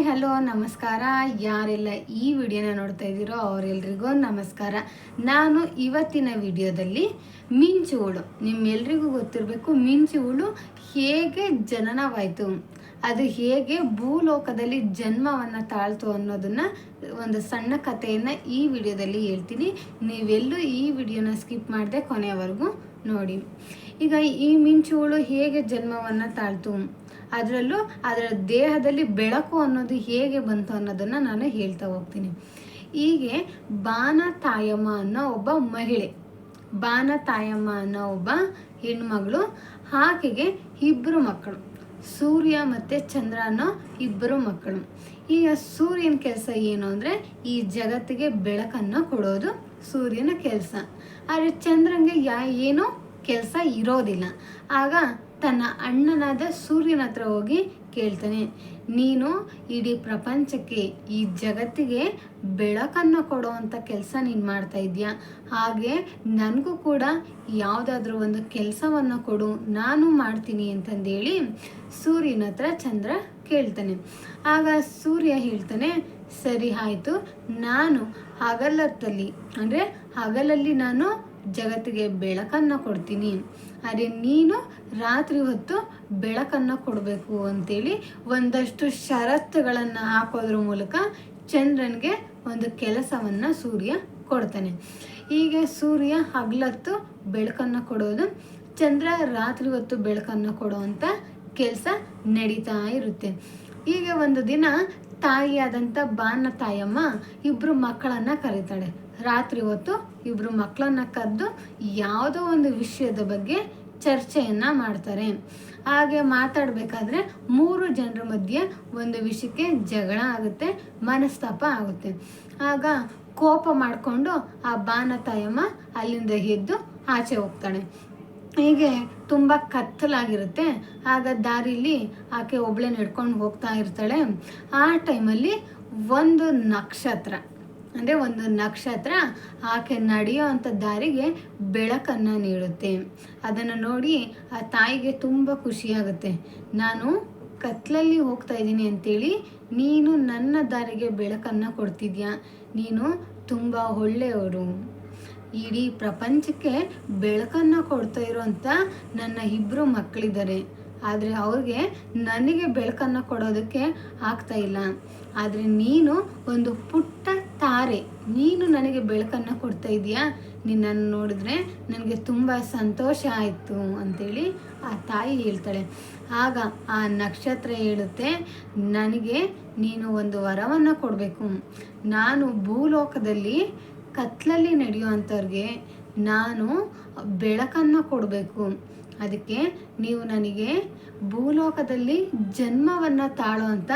Hi hello, ನಮಸ್ಕಾರ. ಯಾರೆಲ್ಲ ಈ ವಿಡಿಯೋನ ನೋಡ್ತಾ ಇದ್ದೀರೋ ಅವರೆಲ್ರಿಗೂ ನಮಸ್ಕಾರ. ನಾನು ಇವತ್ತಿನ ವಿಡಿಯೋದಲ್ಲಿ ಮಿಂಚು ಹುಳು. ನಿಮ್ಮೆಲ್ರಿಗೂ ಗೊತ್ತಿರಬೇಕು, ಮಿಂಚು ಹುಳು ಹೇಗೆ ಜನನವಾಯಿತು, ಅದು ಹೇಗೆ ಭೂಲೋಕದಲ್ಲಿ ಜನ್ಮವನ್ನು ತಾಳ್ತು ಅನ್ನೋದನ್ನು ಒಂದು ಸಣ್ಣ ಕಥೆಯನ್ನು ಈ ವಿಡಿಯೋದಲ್ಲಿ ಹೇಳ್ತೀನಿ. ನೀವೆಲ್ಲೂ ಈ ವಿಡಿಯೋನ ಸ್ಕಿಪ್ ಮಾಡಿದೆ ಕೊನೆಯವರೆಗೂ ನೋಡಿ. ಈಗ ಈ ಮಿಂಚುಗಳು ಹೇಗೆ ಜನ್ಮವನ್ನು ತಾಳ್ತು? ಅದರಲ್ಲೂ ಅದರ ದೇಹದಲ್ಲಿ ಬೆಳಕು ಅನ್ನೋದು ಹೇಗೆ ಬಂತು ಅನ್ನೋದನ್ನು ನಾನು ಹೇಳ್ತಾ ಹೋಗ್ತೀನಿ. ಹೀಗೆ ಬಾನ ತಾಯಮ್ಮ ಅನ್ನೋ ಒಬ್ಬ ಮಹಿಳೆ. ಬಾನ ತಾಯಮ್ಮ ಅನ್ನೋ ಒಬ್ಬ ಹೆಣ್ಮಗಳು, ಆಕೆಗೆ ಇಬ್ಬರು ಮಕ್ಕಳು. ಸೂರ್ಯ ಮತ್ತು ಚಂದ್ರ ಅನ್ನೋ ಇಬ್ಬರು ಮಕ್ಕಳು. ಈಗ ಸೂರ್ಯನ ಕೆಲಸ ಏನು ಅಂದರೆ ಈ ಜಗತ್ತಿಗೆ ಬೆಳಕನ್ನು ಕೊಡೋದು ಸೂರ್ಯನ ಕೆಲಸ. ಆದರೆ ಚಂದ್ರನಿಗೆ ಯಾ, ಏನೂ ಕೆಲಸ ಇರೋದಿಲ್ಲ. ಆಗ ತನ್ನ ಅಣ್ಣನಾದ ಸೂರ್ಯನ ಹತ್ರ ಹೋಗಿ ಕೇಳ್ತಾನೆ, ನೀನು ಇಡೀ ಪ್ರಪಂಚಕ್ಕೆ ಈ ಜಗತ್ತಿಗೆ ಬೆಳಕನ್ನು ಕೊಡುವಂಥ ಕೆಲಸ ನೀನು ಮಾಡ್ತಾ ಇದೆಯಾ ಹಾಗೆ ನನಗೂ ಕೂಡ ಯಾವುದಾದ್ರೂ ಒಂದು ಕೆಲಸವನ್ನು ಕೊಡು, ನಾನು ಮಾಡ್ತೀನಿ ಅಂತಂದೇಳಿ ಸೂರ್ಯನ ಹತ್ರ ಚಂದ್ರ ಕೇಳ್ತಾನೆ. ಆಗ ಸೂರ್ಯ ಹೇಳ್ತಾನೆ ಸರಿ ಆಯಿತು. ನಾನು ಹಗಲತ್ತಲ್ಲಿ ಅಂದರೆ ಹಗಲಲ್ಲಿ ನಾನು ಜಗತ್ತಿಗೆ ಬೆಳಕನ್ನು ಕೊಡ್ತೀನಿ. ಆದರೆ ನೀನು ರಾತ್ರಿ ಹೊತ್ತು ಬೆಳಕನ್ನು ಕೊಡಬೇಕು ಅಂತೇಳಿ ಒಂದಷ್ಟು ಷರತ್ತುಗಳನ್ನು ಹಾಕೋದ್ರ ಮೂಲಕ ಚಂದ್ರನಿಗೆ ಒಂದು ಕೆಲಸವನ್ನು ಸೂರ್ಯ ಕೊಡ್ತಾನೆ. ಹೀಗೆ ಸೂರ್ಯ ಹಗಲತ್ತು ಬೆಳಕನ್ನು ಕೊಡೋದು, ಚಂದ್ರ ರಾತ್ರಿ ಹೊತ್ತು ಬೆಳಕನ್ನು ಕೊಡುವಂಥ ಕೆಲಸ ನಡೀತಾ ಇರುತ್ತೆ. ಹೀಗೆ ಒಂದು ದಿನ ತಾಯಿಯಾದಂಥ ಬಾನ ತಾಯಮ್ಮ ಇಬ್ಬರು ಮಕ್ಕಳನ್ನು ಕರೀತಾಳೆ. ರಾತ್ರಿ ಹೊತ್ತು ಇಬ್ಬರು ಮಕ್ಕಳನ್ನು ಕರೆದು ಯಾವುದೋ ಒಂದು ವಿಷಯದ ಬಗ್ಗೆ ಚರ್ಚೆಯನ್ನು ಮಾಡ್ತಾರೆ. ಹಾಗೆ ಮಾತಾಡಬೇಕಾದ್ರೆ ಮೂರು ಜನರ ಮಧ್ಯೆ ಒಂದು ವಿಷಯಕ್ಕೆ ಜಗಳ ಆಗುತ್ತೆ, ಮನಸ್ತಾಪ ಆಗುತ್ತೆ. ಆಗ ಕೋಪ ಮಾಡಿಕೊಂಡು ಆ ಬಾನ ತಾಯಮ್ಮ ಅಲ್ಲಿಂದ ಎದ್ದು ಆಚೆ ಹೋಗ್ತಾಳೆ. ಹೀಗೆ ತುಂಬ ಕತ್ತಲಾಗಿರುತ್ತೆ. ಆಗ ದಾರಿಲಿ ಆಕೆ ಒಬ್ಳೆ ನಡ್ಕೊಂಡು ಹೋಗ್ತಾ ಇರ್ತಾಳೆ. ಆ ಟೈಮಲ್ಲಿ ಒಂದು ನಕ್ಷತ್ರ, ಅಂದರೆ ಒಂದು ನಕ್ಷತ್ರ ಆಕೆ ನಡೆಯೋ ಅಂಥ ದಾರಿಗೆ ಬೆಳಕನ್ನು ನೀಡುತ್ತೆ. ಅದನ್ನು ನೋಡಿ ಆ ತಾಯಿಗೆ ತುಂಬ ಖುಷಿಯಾಗುತ್ತೆ. ನಾನು ಕತ್ಲಲ್ಲಿ ಹೋಗ್ತಾ ಇದ್ದೀನಿ ಅಂತೇಳಿ ನೀನು ನನ್ನ ದಾರಿಗೆ ಬೆಳಕನ್ನು ಕೊಡ್ತಿದ್ಯಾ? ನೀನು ತುಂಬ ಒಳ್ಳೆಯವರು. ಇಡೀ ಪ್ರಪಂಚಕ್ಕೆ ಬೆಳಕನ್ನು ಕೊಡ್ತಾ ಇರೋವಂಥ ನನ್ನ ಇಬ್ಬರು ಮಕ್ಕಳಿದ್ದಾರೆ. ಆದರೆ ಅವ್ರಿಗೆ ನನಗೆ ಬೆಳಕನ್ನು ಕೊಡೋದಕ್ಕೆ ಆಗ್ತಾ ಇಲ್ಲ. ಆದರೆ ನೀನು ಒಂದು ಪುಟ್ಟ ತಾರೆ, ನೀನು ನನಗೆ ಬೆಳಕನ್ನು ಕೊಡ್ತಾ ಇದೀಯಾ? ನಿನ್ನನ್ನು ನೋಡಿದ್ರೆ ನನಗೆ ತುಂಬ ಸಂತೋಷ ಆಯಿತು ಅಂತೇಳಿ ಆ ತಾಯಿ ಹೇಳ್ತಾಳೆ. ಆಗ ಆ ನಕ್ಷತ್ರ ಹೇಳುತ್ತೆ, ನನಗೆ ನೀನು ಒಂದು ವರವನ್ನು ಕೊಡಬೇಕು. ನಾನು ಭೂಲೋಕದಲ್ಲಿ ಕತ್ಲಲ್ಲಿ ನಡೆಯುವಂಥವ್ರಿಗೆ ನಾನು ಬೆಳಕನ್ನು ಕೊಡಬೇಕು. ಅದಕ್ಕೆ ನೀವು ನನಗೆ ಭೂಲೋಕದಲ್ಲಿ ಜನ್ಮವನ್ನು ತಾಳುವಂಥ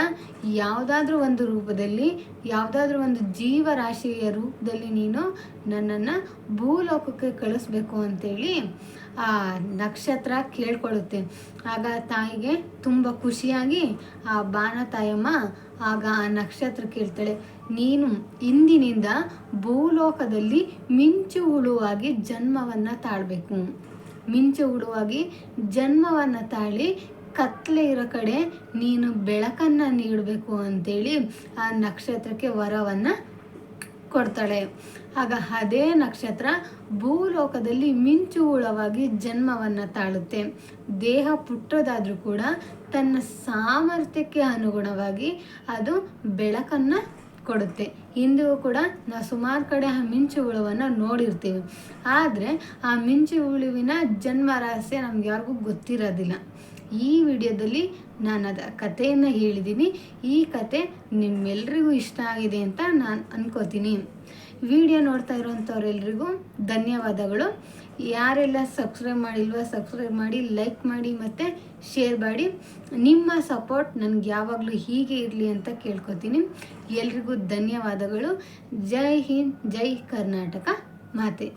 ಯಾವುದಾದ್ರೂ ಒಂದು ರೂಪದಲ್ಲಿ, ಯಾವುದಾದ್ರೂ ಒಂದು ಜೀವರಾಶಿಯ ರೂಪದಲ್ಲಿ ನೀನು ನನ್ನನ್ನು ಭೂಲೋಕಕ್ಕೆ ಕಳಿಸ್ಬೇಕು ಅಂತೇಳಿ ಆ ನಕ್ಷತ್ರ ಕೇಳ್ಕೊಳ್ಳುತ್ತೆ. ಆಗ ತಾಯಿಗೆ ತುಂಬ ಖುಷಿಯಾಗಿ ಆ ಬಾನ ತಾಯಮ್ಮ ಆಗ ಆ ನಕ್ಷತ್ರ ಕೇಳ್ತಾಳೆ, ನೀನು ಇಂದಿನಿಂದ ಭೂಲೋಕದಲ್ಲಿ ಮಿಂಚು ಹುಳುವಾಗಿ ಜನ್ಮವನ್ನು ತಾಳಬೇಕು. ಮಿಂಚು ಉಡುವಾಗಿ ಜನ್ಮವನ್ನು ತಾಳಿ ಕತ್ಲೆ ಇರೋ ಕಡೆ ನೀನು ಬೆಳಕನ್ನು ನೀಡಬೇಕು ಅಂತೇಳಿ ಆ ನಕ್ಷತ್ರಕ್ಕೆ ವರವನ್ನು ಕೊಡ್ತಾಳೆ. ಆಗ ಅದೇ ನಕ್ಷತ್ರ ಭೂಲೋಕದಲ್ಲಿ ಮಿಂಚು ಹುಳವಾಗಿ ಜನ್ಮವನ್ನು ತಾಳುತ್ತೆ. ದೇಹ ಪುಟ್ಟದಾದರೂ ಕೂಡ ತನ್ನ ಸಾಮರ್ಥ್ಯಕ್ಕೆ ಅನುಗುಣವಾಗಿ ಅದು ಬೆಳಕನ್ನು ಕೊಡುತ್ತೆ. ಇಂದಿಗೂ ಕೂಡ ನಾವು ಸುಮಾರು ಕಡೆ ಆ ಮಿಂಚು ಹುಳುವನ್ನು ನೋಡಿರ್ತೀವಿ. ಆದರೆ ಆ ಮಿಂಚು ಹುಳುವಿನ ಜನ್ಮ ರಹಸ್ಯ ನಮ್ಗೆ ಯಾರಿಗೂ ಗೊತ್ತಿರೋದಿಲ್ಲ. ಈ ವಿಡಿಯೋದಲ್ಲಿ ನಾನು ಅದ ಕಥೆಯನ್ನು ಹೇಳಿದ್ದೀನಿ ಈ ಕತೆ ನಿಮ್ಮೆಲ್ಲರಿಗೂ ಇಷ್ಟ ಆಗಿದೆ ಅಂತ ನಾನು ಅನ್ಕೋತೀನಿ. ವಿಡಿಯೋ ನೋಡ್ತಾ ಇರೋಂಥವ್ರೆಲ್ರಿಗೂ ಧನ್ಯವಾದಗಳು. ಯಾರೆಲ್ಲ ಸಬ್ಸ್ಕ್ರೈಬ್ ಮಾಡಿಲ್ವ ಸಬ್ಸ್ಕ್ರೈಬ್ ಮಾಡಿ ಲೈಕ್ ಮಾಡಿ ಮತ್ತು ಶೇರ್ ಮಾಡಿ. ನಿಮ್ಮ ಸಪೋರ್ಟ್ ನನಗೆ ಯಾವಾಗಲೂ ಹೀಗೆ ಇರಲಿ ಅಂತ ಕೇಳ್ಕೊತೀನಿ. ಎಲ್ರಿಗೂ ಧನ್ಯವಾದಗಳು. ಜೈ ಹಿಂದ್, ಜೈ ಕರ್ನಾಟಕ. ಮಾತೆ.